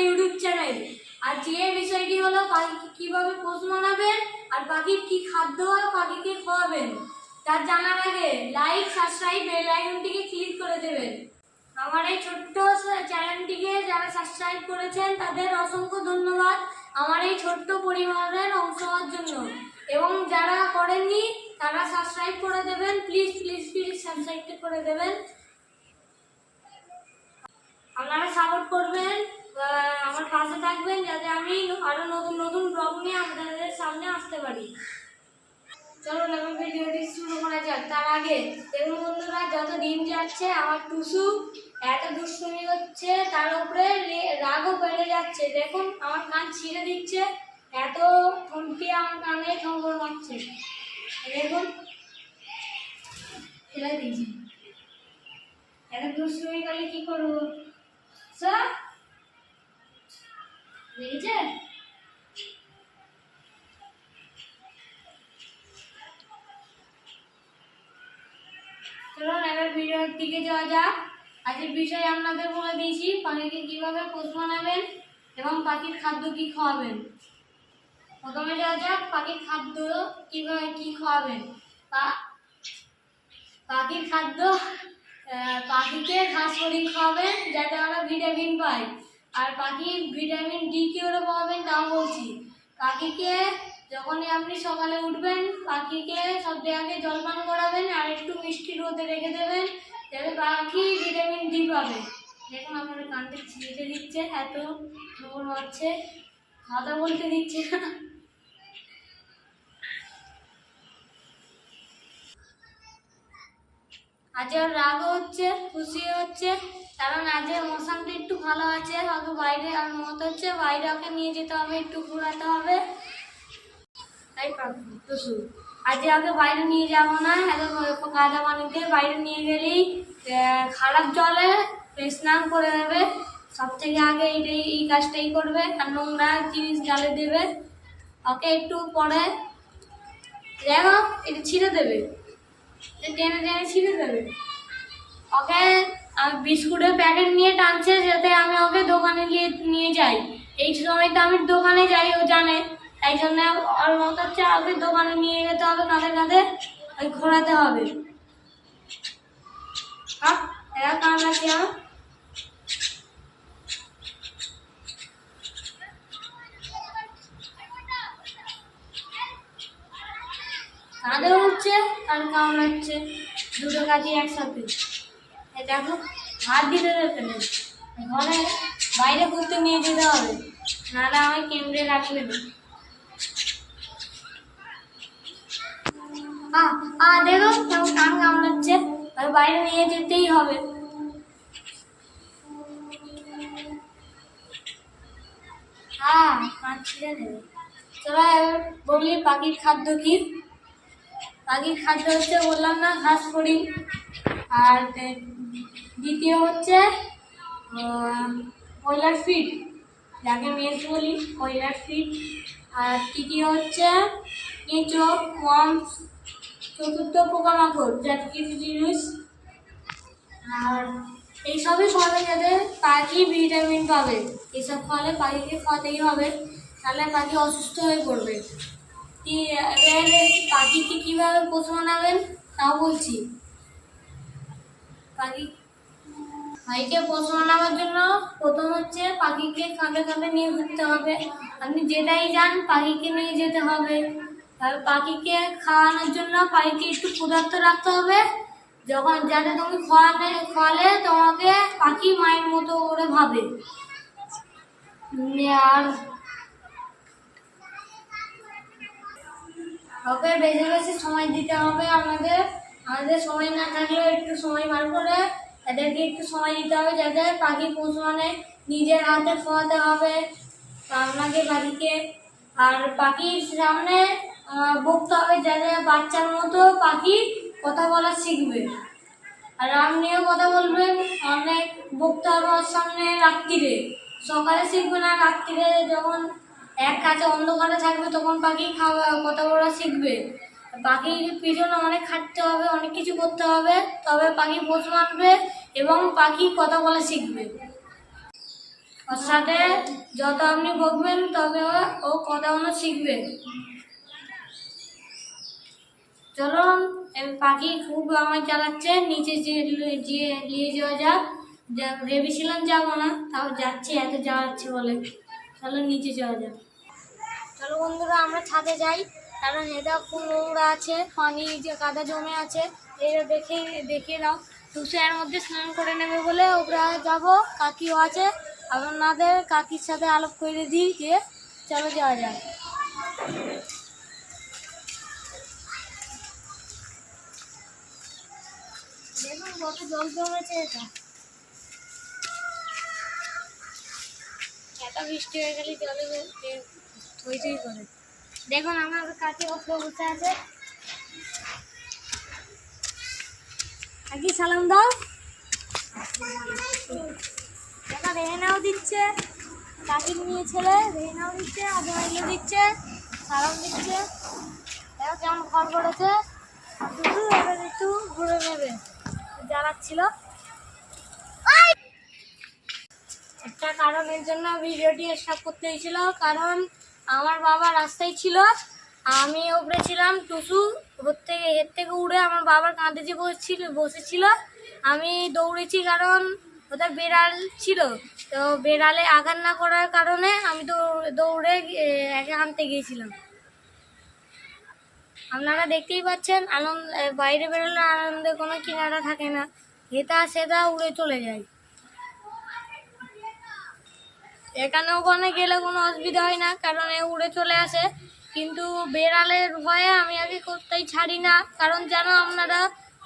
YouTube channel. আর যে বিষয়টি হলো, পাখিকে কীভাবে পোষ মানাবেন আর পাখির কী খাদ্য আর পাখিকে খাওয়াবেন তার জানার আগে লাইক সাবস্ক্রাইব বেল আইকনটিকে ক্লিক করে দেবেন। আমার এই ছোট্ট চ্যানেলটিকে যারা সাবস্ক্রাইব করেছেন, তাদের অসংখ্য ধন্যবাদ আমার এই ছোট্ট পরিবারের অংশ হওয়ার জন্য। এবং যারা করেননি, তারা সাবস্ক্রাইব করে দেবেন প্লিজ প্লিজ প্লিজ সাবস্ক্রাইব করে দেবেন। আপনারা সাপোর্ট করবেন। আমার পাশে থাকবেন যাতে আমি আরও নতুন নতুন ব্লগ নিয়ে আপনাদের সামনে আসতে পারি। চলো আমার ভিডিওটি শুরু করা যাক। তার আগে, দেখুন বন্ধুরা, যত দিন যাচ্ছে, আমার টুসু এত দুষ্টুমি হচ্ছে, তার উপরে রাগও বেড়ে যাচ্ছে। দেখুন, আমার কান ছিঁড়ে দিচ্ছে, এত ঠোঁটটি আমার কানে ঠোঁকর মারছে। দেখুন, ফেলে দিয়েছি। এত দুষ্টুমি করলে কি করব? স্যার? দেখেছে চলুন এবার ভিডিওর দিকে যাওয়া যাক। আজকের বিষয় আপনাদের বলে দিয়েছি, পাখিকে কীভাবে পোষ মানাবেন এবং পাখির খাদ্য কি খাওয়াবেন। প্রথমে যাওয়া যাক, পাখির খাদ্য কীভাবে কি খাওয়াবেন। পাখির খাদ্য পাখিকে ঘাস খাওয়াবেন, যাতে আমরা ভিটামিন পাই। আর পাখির ভিটামিন ডি কী ওরা পাবেন তাও বলছি। পাখিকে যখনই আপনি সকালে উঠবেন পাখিকে সব জায়গায় জলপান করাবেন আর একটু মিষ্টি রোদে রেখে দেবেন, যাতে পাখি ভিটামিন ডি পাবে। দেখুন আপনার কানটা ছিঁড়ে দিচ্ছে, এত খবর হচ্ছে। খাওয়া বলতে দিচ্ছে না। আজ ওর রাগও হচ্ছে খুশিও হচ্ছে, কারণ আজ মৌসামটা একটু ভালো আছে ওকে বাইরে আর মত হচ্ছে, বাইরে ওকে নিয়ে যেতে হবে, একটু ঘোরাতে হবে। তাই টুসু আজ ওকে বাইরে নিয়ে যাব না কাদা পানিতে বাইরে নিয়ে গেলেই খারাপ জলে স্নান করে নেবে। সব থেকে আগে এইটাই, এই কাজটাই করবে, আর নোংরা জিনিস গালে দেবে। ওকে একটু পরে দেখো এটা ছিঁড়ে দেবে। টেনে টেনে ছিঁড়ে দেবে। ওকে, আমি বিস্কুটের প্যাকেট নিয়ে টানছে যাতে আমি ওকে দোকানে নিয়ে নিয়ে যাই। এই সময় তো আমি দোকানে যাই, ও জানে। তাই জন্য ওর মত হচ্ছে ওকে দোকানে নিয়ে যেতে হবে, কাঁধে কাঁধে ওই ঘোরাতে হবে। হ্যাঁ এরা কান আছে আমার কাঁধেও উঠছে আর কামড়াচ্ছে দুটো কাজই একসাথে। দেখো হাত দিতে দেবে না ঘরে বাইরে ঘুরতে নিয়ে যেতে হবে, নাহলে আমায় কেমড়ে রাখবে না। আ দেখো, কেমন কান কামড়াচ্ছে আর বাইরে নিয়ে যেতেই হবে। হ্যাঁ কান ছিঁড়ে দেবে চলো বলি পাখির খাদ্য কি? পাখির খাদ্য হচ্ছে বললাম না ঘাস করি। আর দ্বিতীয় হচ্ছে কয়লার ফিড যাকে মেস বলি, কয়লার ফিড আর তৃতীয় হচ্ছে কেঁচো ওয়ার্মস চতুর্থ পোকামাকড় যাতে কিছু জিনিস আর এইসবই খাওয়াবে যাতে পাখি ভিটামিন পাবে। এসব খাওয়ালে পাখিকে খাওয়াতেই হবে, তাহলে পাখি অসুস্থ হয়ে পড়বে। পাখিকে কীভাবে পোষ মানাবেন তাও বলছি। পাখি পাখিকে পোষ মানাবার জন্য প্রথম হচ্ছে পাখিকে কাঁধে কাঁধে নিয়ে ঘুরতে হবে। আপনি যেটাই যান, পাখিকে নিয়ে যেতে হবে। আর পাখিকে খাওয়ানোর জন্য পাখিকে একটু ক্ষুধার্ত রাখতে হবে। যখন যাতে তুমি খাওয়ালে খাওয়ালে তোমাকে পাখি মায়ের মতো করে ভাবে। আর ওকে বেশি বেশি সময় দিতে হবে আমাদের। আমাদের সময় না থাকলেও একটু সময় বার করে এদেরকে একটু সময় দিতে হবে যাতে পাখি পোষ মানে নিজের হাতে খাওয়াতে হবে। আপনাকে পাখিকে। আর পাখির সামনে বকতে হবে যাতে বাচ্চার মতো পাখি কথা বলা শিখবে। আর আপনিও কথা বলবেন অনেক বকতে হবে ওর সামনে রাত্রিরে সকালে শিখবে না রাত্রিরে যখন এক কাছে অন্ধকারে থাকবে, তখন পাখি খাওয়া কথা বলা শিখবে। পাখির পিছনে অনেক খাটতে হবে, অনেক কিছু করতে হবে, তবে পাখি পোষ মানবে এবং পাখি কথা বলা শিখবে। ওর সাথে যত আপনি বকবেন, তবে ও- কথা মতো শিখবে। চলুন পাখি খুব আমায় চালাচ্ছে, নিচে যে নিয়ে যাওয়া যাক ভেবেছিলাম যাব না, তাও যাচ্ছি, এত যাওয়াচ্ছে বলে। চলো নিচে যাওয়া যাক। বন্ধুরা, আমরা ছাদে যাই। কারণ এটা নোংরা আছে, পানি যে কাদা জমে আছে এটা দেখে দাও টুসু এর মধ্যে স্নান করে নেবে বলে ওরা যাব, কাকিও আছে। আপনাদের কাকির সাথে আলাপ করে দিই যে চলো যাওয়া যাক। দেখুন কত জল জমেছে এটা। এত বৃষ্টি হয়ে গেলে জলে থই করে। দেখুন, আমার কাকি ওপরে বসে আছে। কাকি, সালাম দাও। দেখা রেহেনাও দিচ্ছে। কাকির নিয়ে ছেলে, রেহেনাও দিচ্ছে আজমাইলও দিচ্ছে, সালাম দিচ্ছে। দেখো কেমন ঘর করেছে। শুধু এবার একটু ঘুরে নেবে। জ্বালাচ্ছিল। একটা কারণের জন্য ভিডিওটি স্টপ করতে হয়েছিল। কারণ আমার বাবা রাস্তায় ছিল, আমি উপরে ছিলাম, টুসু ওর থেকে হের থেকে উড়ে আমার বাবার কাঁধে যে বসছিল, বসেছিল। আমি দৌড়েছি কারণ ওদের বেড়াল ছিল। তো বেড়ালে আঘাত না করার কারণে আমি দৌড়ে একে আনতে গিয়েছিলাম। আপনারা দেখতেই পাচ্ছেন, আনন্দ, বাইরে বেরোলে আনন্দের কোনো কিনারা থাকে না। হেতা সেতা উড়ে চলে যায়। এখানে ওখানে গেলে কোনো অসুবিধা হয় না, কারণ এ উড়ে চলে আসে। কিন্তু বেড়ালের ভয়ে আমি আগে কোথায় ছাড়ি না, কারণ জানো আপনারা,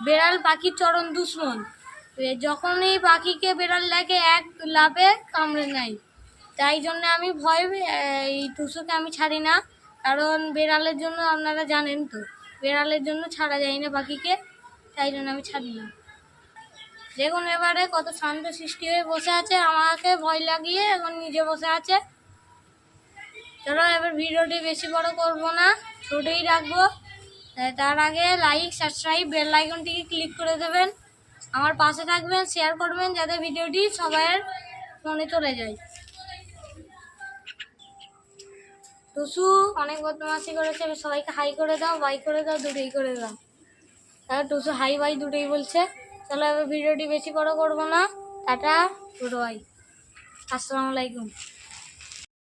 বেড়াল পাখির চরণ দুশ্মন। যখনই পাখিকে বেড়াল দেখে এক লাভে কামড়ে নেয়। তাই জন্য আমি ভয়, এই টুসুকে আমি ছাড়ি না, কারণ বেড়ালের জন্য আপনারা জানেন তো, বেড়ালের জন্য ছাড়া যায় না পাখিকে, তাই জন্য আমি ছাড়ি না। দেখুন এবারে কত শান্ত সৃষ্টি হয়ে বসে আছে, আমাকে ভয় লাগিয়ে এখন নিজে বসে আছে। চলো এবার ভিডিওটি বেশি বড় করব না ছোটই রাখব। তার আগে লাইক সাবস্ক্রাইব বেল আইকনটিকে ক্লিক করে দেবেন। আমার পাশে থাকবেন শেয়ার করবেন, যাতে ভিডিওটি সবাইয়ের ফোনে চলে যায়। টুসু, অনেক বদমাশি করেছে সবাইকে হাই করে দাও বাই করে দাও, দুটোই করে দাও। তাহলে টুসু হাই বাই দুটোই বলছে। চলো এবার ভিডিওটি বেশি বড় করব না। Tata good bye. আসসালামু আলাইকুম।